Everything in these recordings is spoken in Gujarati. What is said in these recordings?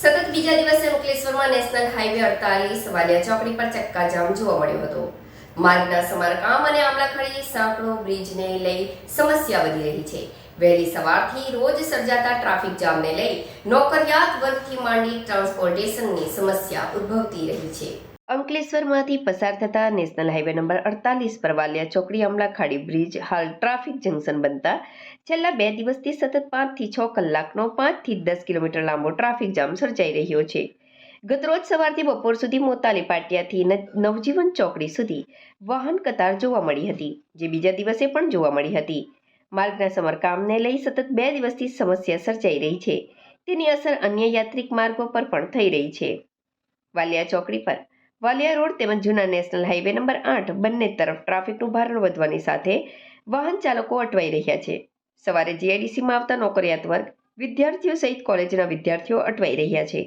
સતત બીજા દિવસે અંકલેશ્વરમાં નેશનલ હાઈવે અડતાલીસ, વાલિયા ચોકડી પર ચક્કાજામ જોવા મળ્યો હતો. માર્ગના સમારકામ અને આમલાખડી, સાંકડો, બ્રિજને લઈ સમસ્યા વધી રહી છે. વહેલી સવારથી રોજ સર્જાતા ટ્રાફિક જામને લઈ નોકરિયાત વર્ગથી માંડી ટ્રાન્સપોર્ટેશનની સમસ્યા ઉદ્ભવતી રહી છે. અંકલેશ્વરમાંથી પસાર થતા નેશનલ હાઈવે નંબર અડતાલીસ પર વાલિયા ચોકડી અમલાખાડી બ્રિજ હાલ ટ્રાફિક જંકશન બનતા છેલ્લા બે દિવસથી સતત પાંચથી છ કલાકનો પાંચથી દસ કિલોમીટર લાંબો ટ્રાફિક જામ સર્જાઈ રહ્યો છે. ગતરોજ સવારથી બપોર સુધી મોતાલી પાટિયાથી નવજીવન ચોકડી સુધી વાહન કતાર જોવા મળી હતી, જે બીજા દિવસે પણ જોવા મળી હતી. માર્ગના સમારકામને લઈ સતત બે દિવસથી સમસ્યા સર્જાઈ રહી છે. તેની અસર અન્ય યાત્રિક માર્ગો પર પણ થઈ રહી છે. વાલિયા ચોકડી પર વાલિયા રોડ તેમજ જૂના નેશનલ હાઈવે નંબર આઠ બંને તરફ ટ્રાફિકનું ભારણ વધવાની સાથે વાહન ચાલકો અટવાઈ રહ્યા છે. સવારે જીઆઈડીસીમાં આવતા નોકરિયાત વર્ગ વિદ્યાર્થીઓ સહિત કોલેજના વિદ્યાર્થીઓ અટવાઈ રહ્યા છે.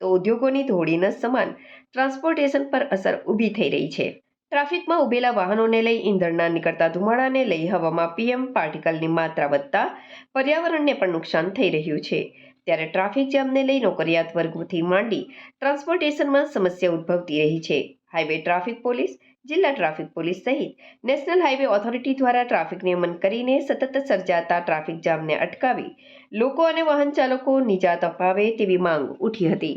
તો ઉદ્યોગોની ધોળીના સમાન ટ્રાન્સપોર્ટેશન પર અસર ઊભી થઈ રહી છે. ટ્રાફિકમાં ઊભેલા વાહનોને લઈ ઈંધણના નીકળતા ધુમાડાને લઈ હવામાં પીએમ પાર્ટિકલની માત્રા વધતા પર્યાવરણને પણ નુકસાન થઈ રહ્યું છે. ત્યારે ટ્રાફિક જામને લઈ નોકરિયાત વર્ગથી માંડી ટ્રાન્સપોર્ટેશનમાં સમસ્યા ઉદ્ભવતી રહી છે. હાઈવે ટ્રાફિક પોલીસ, જિલ્લા ટ્રાફિક પોલીસ સહિત નેશનલ હાઈવે ઓથોરિટી દ્વારા ટ્રાફિક નિયમન કરીને સતત સર્જાતા ટ્રાફિક જામને અટકાવી લોકો અને વાહન ચાલકો નિજાત અપાવે તેવી માંગ ઉઠી હતી.